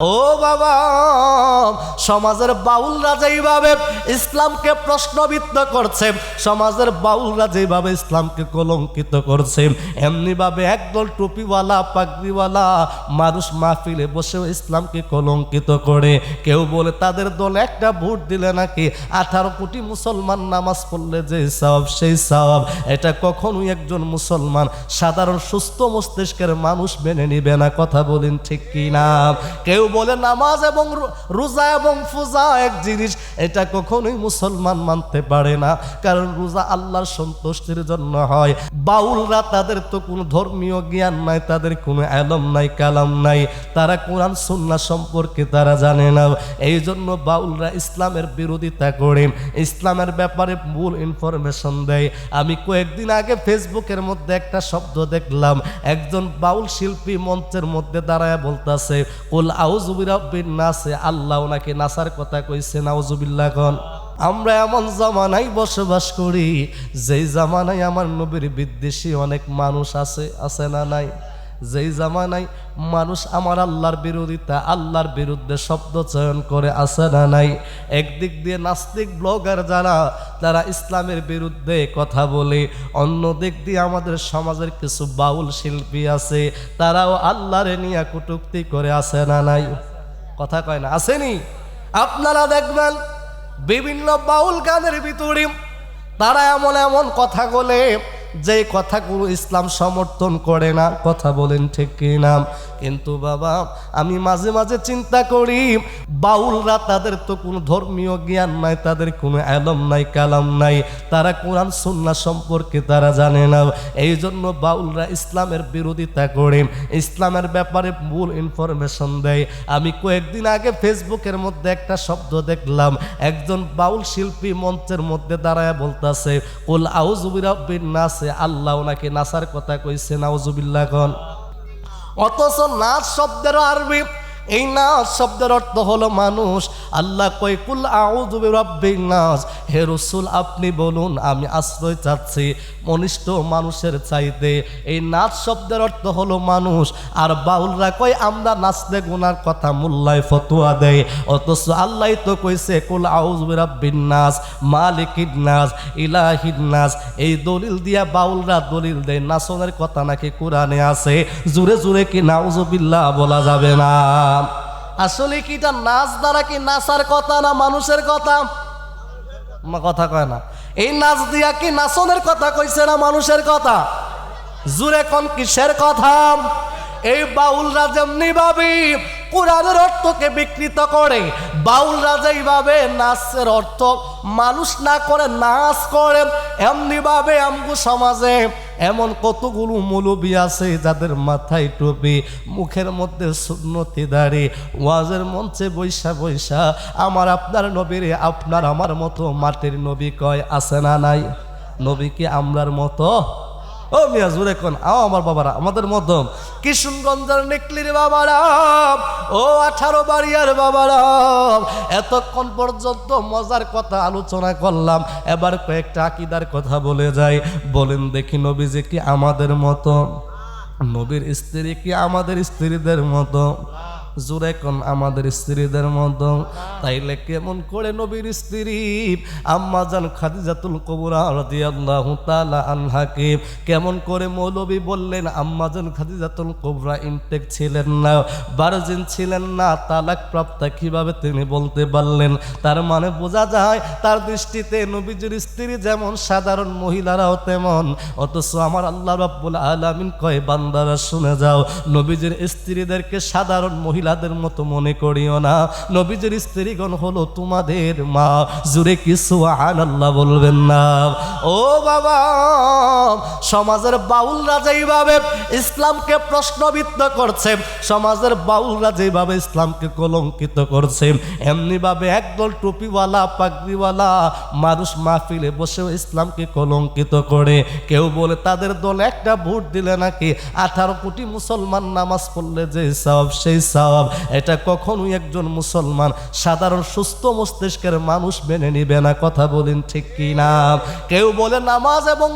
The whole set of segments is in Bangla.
ও বাবা, সমাজের বাউলরা যেইভাবে ইসলামকে প্রশ্নবিদ্ধ করছে, সমাজের বাউলরা যেভাবে ইসলামকে কলঙ্কিত করছে, এমনিভাবে একদল টুপিওয়ালা, পাগড়িওয়ালা মানুষ মাহফিলে বসেও ইসলামকে কলঙ্কিত করে। কেউ বলে, তাদের দল একটা ভোট দিলে নাকি আঠারো কোটি মুসলমান নামাজ পড়লে যে সব, সেই সব। এটা কখনোই একজন মুসলমান সাধারণ সুস্থ মস্তিষ্কের মানুষ মেনে নিবে না, কথা বলেন ঠিক কি না কেউ বলে নামাজ এবং রোজা এবং পূজা এক জিনিস, এটা কখনোই মুসলমান মানতে পারে না। কারণ রোজা আল্লাহর সন্তুষ্টির জন্য হয়। বাউলরা তাদের তো কোনো ধর্মীয় জ্ঞান নাই, তাদের কোনো আলম নাই, কালাম নাই। তারা কোরআন, সুন্না সম্পর্কে তারা জানে না। এই জন্য বাউলরা ইসলামের বিরোধিতা করে। ইসলামের ব্যাপারে ভুল ইনফরমেশন দেয়। আমি কয়েকদিন আগে ফেসবুকের মধ্যে একটা শব্দ দেখলাম। একজন বাউল শিল্পী মঞ্চের মধ্যে দাঁড়ায় বলতাছে, কুল আউজুবিরাব্বিন নাসে, আল্লাহ নাকি নাসার কথা কইছে, নাউজুবিল্লাহ গণ আমরা এমন জামানায় বসবাস করি, যেই জামানায় আমার নবীর বিদ্বেষী অনেক মানুষ আছে আছে না নাই? যেই জামানায় মানুষ আমার আল্লাহর বিরোধিতা, আল্লাহর বিরুদ্ধে শব্দ চয়ন করে আসে না নাই? একদিক দিয়ে নাস্তিক ব্লগার যারা, তারা ইসলামের বিরুদ্ধে কথা বলে অন্য দিক দিয়ে আমাদের সমাজের কিছু বাউল শিল্পী আছে, তারাও আল্লাহরে নিয়ে কটুক্তি করে আসে না নাই? কথা কয় না, আসেনি? আপনারা দেখবেন বিভিন্ন বাউল গানের ভিতরে তারা এমন এমন কথা বলে যে কথাগুলো ইসলাম সমর্থন করে না কথা বলেন ঠিক কি না কিন্তু বাবা, আমি মাঝে মাঝে চিন্তা করি, বাউলরা তাদের তো কোনো ধর্মীয় জ্ঞান নাই, তাদের কোনো আলম নাই, কালাম নাই, তারা কোরআন সুন্না সম্পর্কে তারা জানে না। এই জন্য বাউলরা ইসলামের বিরোধিতা করে, ইসলামের ব্যাপারে ভুল ইনফরমেশন দেয়। আমি কয়েকদিন আগে ফেসবুকের মধ্যে একটা শব্দ দেখলাম, একজন বাউল শিল্পী মঞ্চের মধ্যে দাঁড়ায় বলতাছে, কুল আউজুবিরাব্বিন নাসে আল্লাহ নাকি নাসার কথা কইছে নাউজুবিল্লাহ কন অথচ নাচ শব্দের আরবি এই নাচ শব্দের অর্থ হলো মানুষ, আল্লাহ কই কুল আউযু রব্বিন নাস হে রসুল, আপনি বলুন, আমি আশ্রয় চাচ্ছি মনিষ্ঠ মানুষের চাইতে। এই নাচ শব্দের অর্থ হলো মানুষ। আর বাউলরা কই আমরা নাচতে গুনার কথা মোল্লায় ফতুয়া দেয় অথচ আল্লাহ তো কইছে, কুল আউযু রব্বিন নাস মালিকিন নাস ইলাহিন নাস এই দলিল দিয়া বাউলরা দলিল দেয়, নাচনের কথা নাকি কোরআনে আছে? জুড়ে জুড়ে কি নাউজুবিল্লাহ বলা যাবে না? আসলে কি এটা নাচ দ্বারা কি নাচার কথা না মানুষের কথা? কথা কয় না। এই নাচ দিয়া কি নাচনের কথা কইছে না মানুষের কথা? জুড়ে কোন কিসের কথা? এই বাউলরা যেমনি ভাবে কোরআনের অর্থকে বিকৃত করে, বাউলরা যেইভাবে নাচের অর্থ মানুষ না করে নাচ করে, এমনি ভাবে আমগু সমাজে এমন কতগুলো মৌলবী আছে যাদের মাথায় টুপি, মুখের মধ্যে সুন্নতি দাঁড়ি, ওয়াজের মঞ্চে বৈশা বৈশা, আমার আপনার নবীর, আপনার আমার মতো মাটির নবী কয় আছে না নাই? নবীকে আমরার মতো? ও মিয়া, জুরে কোন? আও আমার বাবারা, আমাদের মতো কিশনগঞ্জের নেকলির বাবারা, ও আঠারো বাড়িয়ার বাবারা, এতক্ষণ পর্যন্ত মজার কথা আলোচনা করলাম, এবার কয়েকটা আকিদার কথা বলে যাই। বলেন দেখি নবীজি কি আমাদের মতো নবীর স্ত্রী কি আমাদের স্ত্রীদের মতো জোরে কোন আমাদের স্ত্রীদের মতো। তাইলে কেমন করে নবীর স্ত্রী? আম্মা জান খাদিজাতুল কবুরা রাদিয়াল্লাহু তাআলা আনহাকে কেমন করে মৌলবী বললেন, আম্মা জান খাদিজাতুল কবরা ইনটেক ছিলেন না বারজিন ছিলেন না, তালাক প্রাপ্তা কীভাবে তিনি বলতে পারলেন? তার মানে বোঝা যায়, তার দৃষ্টিতে নবীজির স্ত্রী যেমন সাধারণ মহিলারাও তেমন। অথচ আমার আল্লাহ রাব্বুল আলামিন কয়, বান্দারা শুনে যাও, নবীজির স্ত্রীদেরকে সাধারণ মহিলাদের মতো মনে করিও না। নবীজির স্ত্রীগণ হলো তোমাদের মা। জুড়ে কিছু আল্লাহ বলবেন না। ও বাবা, সমাজের বাউলরা যেইভাবে ইসলামকে প্রশ্নবিদ্ধ করছে, সমাজের বাউলরা যেভাবে ইসলামকে কলঙ্কিত করছে, এমনিভাবে একদল টুপিওয়ালা, পাগড়িওয়ালা মানুষ মাহফিলে বসেও ইসলামকে কলঙ্কিত করে। কেউ বলে, তাদের দল একটা ভোট দিলে নাকি আঠারো কোটি মুসলমান নামাজ পড়লে যে সব, সেই সব। সব এটা কখনোই একজন মুসলমান সাধারণ সুস্থ মস্তিষ্কের মানুষ মেনে নিবে না, কথা বলেন ঠিক কি না কেউ বলে নামাজ এবং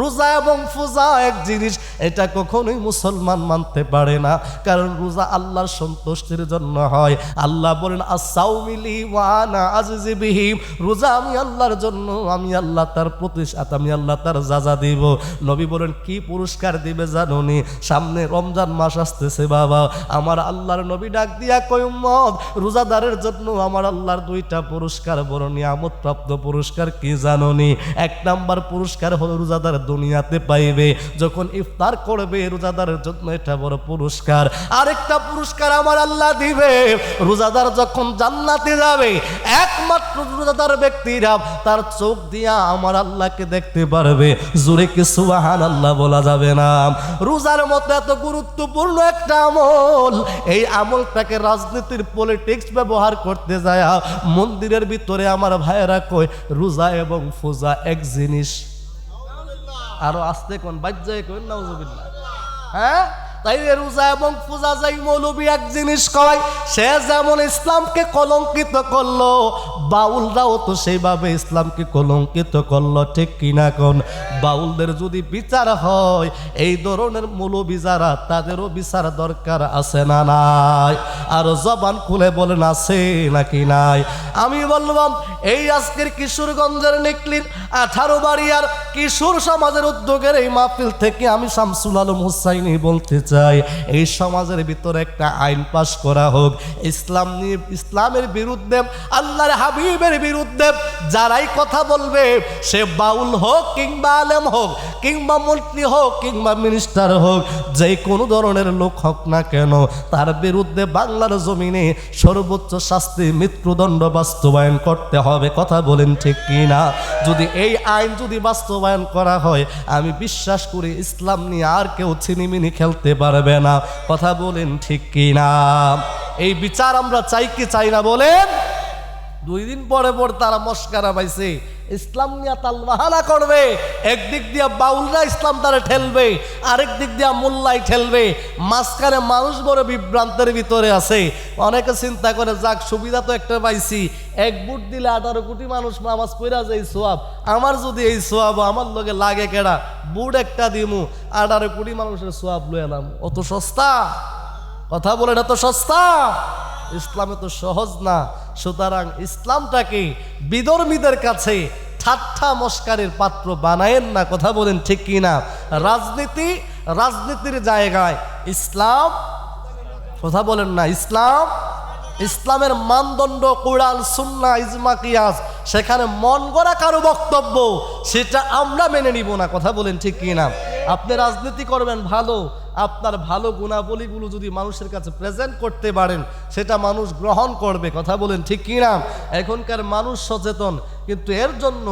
রোজা এবং পূজা এক জিনিস, এটা কখনোই মুসলমান মানতে পারে না, কারণ রোজা আল্লাহর সন্তুষ্টির জন্য হয়। আল্লাহ বলেন আসাউমিলি ওয়ানা আজিবিহিম রোজা আমি আল্লাহর জন্য, আমি আল্লাহ তার প্রতিষ্ঠাত, আমি আল্লাহ তার যাজা দিব। নবী বলেন, কি পুরস্কার দিবে জানুনি? সামনে রমজান মাস আসতেছে বাবা, আমার আল্লাহর নবী ডাক দিয়া কয়ুম্মদ রোজাদারের জন্য আমার আল্লাহর দুইটা পুরস্কার, বড় নিয়ামত প্রাপ্ত পুরস্কার কি জানুনি? এক নাম্বার পুরস্কার হলো রোজাদার দুনিয়াতে পাইবে, যখন ইফতার করবে, রোজাদারের জন্য এটা বড় পুরস্কার। আরেকটা পুরস্কার আমার আল্লাহ দিবে, রোজাদার যখন জান্নাতে যাবে, একমাত্র রোজাদার ব্যক্তিরা তার চোখ দিয়া আমার আল্লাহকে দেখতে পারবে। জোরে কি সুবাহান আল্লাহ বলা যাবে না? রোজার মতো এত গুরুত্বপূর্ণ একটা আমল, এই আমলটাকে রাজনীতির পলিটিক্স ব্যবহার করতে যায় মন্দিরের ভিতরে আমার ভাইয়েরা কয়, রোজা এবং ফুজা এক জিনিস। আরও আসতে কোন? বাজ্যায় কোন নাউজুবিল্লাহ। হ্যাঁ? তাই রোজা এবং পূজা যাই মৌলবী এক জিনিস কয়, সে যেমন ইসলামকে কলঙ্কিত করল বাউলরাও তো সেইভাবে ইসলামকে কলঙ্কিত করল, ঠিক কিনা কোন? বাউলদের যদি বিচার হয়, এই ধরনের মৌলবী যারা, তাদেরও বিচার দরকার আছে না নাই? আর জবান খুলে বলেন, আছে নাকি নাই? আমি বললাম, এই আজকের কিশোরগঞ্জের নিকলির আঠারো বাড়িয়ার কিশোর সমাজের উদ্যোগের এই মাহফিল থেকে আমি শামসুল আলম হুসাইনি বলতে চাই, এই সমাজের ভিতরে একটা আইন পাশ করা হোক। ইসলাম নিয়ে, ইসলামের বিরুদ্ধে আল্লাহর হাবিবের বিরুদ্ধে যারাই কথা বলবে, সে বাউল হোক কিংবা আলেম হোক, কিংবা মন্ত্রী হোক, কিংবা মিনিস্টার হোক, যে কোনো ধরনের লোক হোক না কেন, তার বিরুদ্ধে বাংলার জমিনে সর্বোচ্চ শাস্তি, মৃত্যুদণ্ড বাস্তবায়ন করতে হবে। কথা বলেন ঠিক কি না যদি এই আইন যদি বাস্তবায়ন করা হয়, আমি বিশ্বাস করি ইসলাম নিয়ে আর কেউ ছিনিমিনি খেলতে পারবে না। কথা বলেন ঠিক কি না এই বিচার আমরা চাই কি চাই না বলেন? দুই দিন পরে পর তারা মস্কারা পাইছে। ইসলাম নিয়ে তালবাহানা করবে, একদিক দিয়া বাউলরা ইসলাম তারা ঠেলবে, আরেক দিক দিয়া মোল্লাই ঠেলবে। মাঝখানে মানুষ বড় বিভ্রান্তের ভিতরে আছে। অনেকে চিন্তা করে, যাক, সুবিধা তো একটা পাইছি। এক বুট দিলে আঠারো কোটি মানুষ নামাজ পড়া যায় সোয়াব। আমার যদি এই সোয়াব আমার লগে লাগে কেডা? বুট একটা দিমু, আঠারো কোটি মানুষের সোয়াব লয়ে এলাম অত সস্তা? কথা বলেন, এত সস্তা? ইসলামে তো সহজ না। সুতরাং ইসলামটাকে বিধর্মীদের কাছে ঠাট্টা মস্কারের পাত্র বানায়েন না, কথা বলেন ঠিক কি না রাজনীতি, রাজনীতির জায়গায় ইসলাম, কথা বলেন না, ইসলাম, ইসলামের মানদণ্ড, কোরআন সুন্না ইজমা, কিয়াস, সেখানে মন গড়া কারও বক্তব্য, সেটা আমরা মেনে নিব না, কথা বলেন ঠিক কি না আপনি রাজনীতি করবেন, ভালো। আপনার ভালো গুণাবলীগুলো যদি মানুষের কাছে প্রেজেন্ট করতে পারেন, সেটা মানুষ গ্রহণ করবে। কথা বলেন ঠিক কি না? এখনকার মানুষ সচেতন, কিন্তু এর জন্য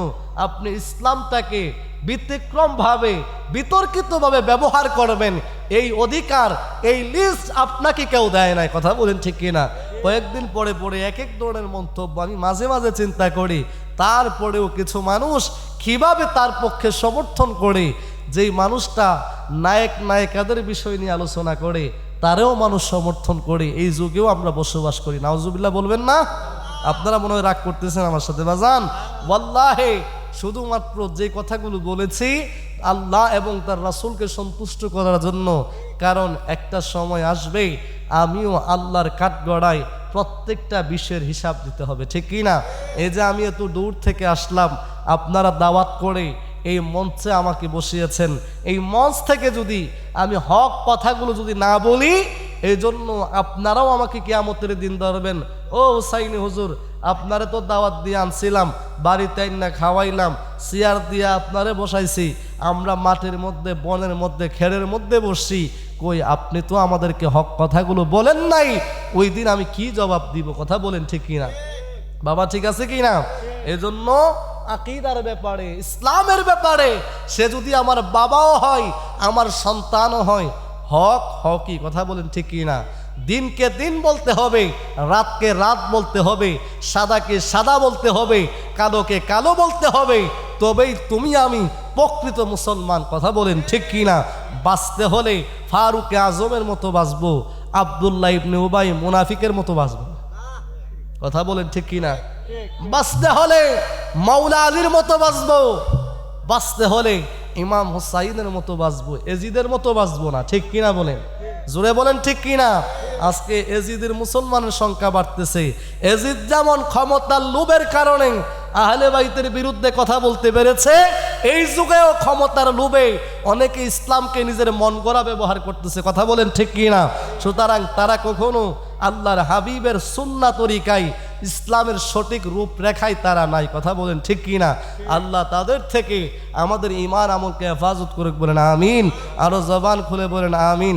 আপনি ইসলামটাকে ব্যতিক্রমভাবে, বিতর্কিতভাবে ব্যবহার করবেন। এই অধিকার, এই লিস্ট আপনাকে কেউ দেয় নাই। কথা বলেন ঠিক কিনা কয়েকদিন পরে পরে এক এক ধরনের মন্তব্য আমি মাঝে মাঝে চিন্তা করি। তারপরেও কিছু মানুষ কীভাবে তার পক্ষে সমর্থন করে যেই মানুষটা নায়ক, নায়িকাদের বিষয় নিয়ে আলোচনা করে, তারেও মানুষ সমর্থন করে, এই যুগেও আমরা বসবাস করি। নাওজুবিল্লাহ বলবেন না? আপনারা মনে হয় রাগ করতেছেন আমার সাথে, বাজান। ওয়াল্লাহে, শুধুমাত্র যে কথাগুলো বলেছি, আল্লাহ এবং তার রাসুলকে সন্তুষ্ট করার জন্য। কারণ একটা সময় আসবে, আমিও আল্লাহর কাঠগড়ায় প্রত্যেকটা বিষয়ের হিসাব দিতে হবে, ঠিক কি না এই যে আমি এত দূর থেকে আসলাম, আপনারা দাওয়াত করে এই মঞ্চে আমাকে বসিয়েছেন। এই মঞ্চ থেকে যদি আমি হক কথাগুলো যদি না বলি এই জন্য আপনারাও আমাকে কেয়ামতের দিন ধরবেন। ও হুসাইনি হুজুর, আপনারে তো দাওয়াত দিয়ে আনছিলাম, বাড়িতে না খাওয়াইলাম, চেয়ার দিয়ে আপনারে বসাইছি। আমরা মাঠের মধ্যে, বনের মধ্যে, খেরের মধ্যে বসছি। কই, আপনি তো আমাদেরকে হক কথাগুলো বলেন নাই, ওই দিন আমি কি জবাব দিব, কথা বলেন ঠিক কিনা? বাবা, ঠিক আছে কি না এজন্য আকিদার ব্যাপারে, ইসলামের ব্যাপারে, সে যদি আমার বাবাও হয়, আমার সন্তানও হয়, হক হকই কথা বলেন ঠিক না দিনকে দিন বলতে হবে, রাতকে রাত বলতে হবে, সাদাকে সাদা বলতে হবে, কালোকে কালো বলতে হবে, তবেই তুমি আমি প্রকৃত মুসলমান, কথা বলেন ঠিক কি না বাঁচতে হলে ফারুকে আজমের মতো বাঁচবো, আবদুল্লাহ ইবনে উবাই মুনাফিকের মতো বাঁচবো। কথা বলেন ঠিক কি না বাঁচতে হলে মাওলা আলীর মতো বাঁচবো। বাঁচতে হলে ইমাম হুসাইনের মতো বাঁচবো। এজিদের মতো বাঁচবো না। ঠিক কিনা বলেন? জোরে বলেন ঠিক কিনা? আজকে এজিদের মুসলমানের সংখ্যা বাড়তেছে। এজিদ যেমন ক্ষমতার লোভের কারণে আহলে বাইতের বিরুদ্ধে কথা বলতে পেরেছে, এই যুগেও ক্ষমতার লোভে অনেকে ইসলামকে নিজের মন গড়া ব্যবহার করতেছে। কথা বলেন ঠিক কিনা? সুতরাং তারা কখনো আল্লাহর হাবিবের সুন্না তরিকায় ইসলামের সঠিক রূপরেখায় তারা নাই। কথা বলেন ঠিক কি না আল্লাহ তাদের থেকে আমাদের ইমান আমলকে হেফাজত করে বলেন, আমিন। আরও জবান খুলে বলেন, আমিন।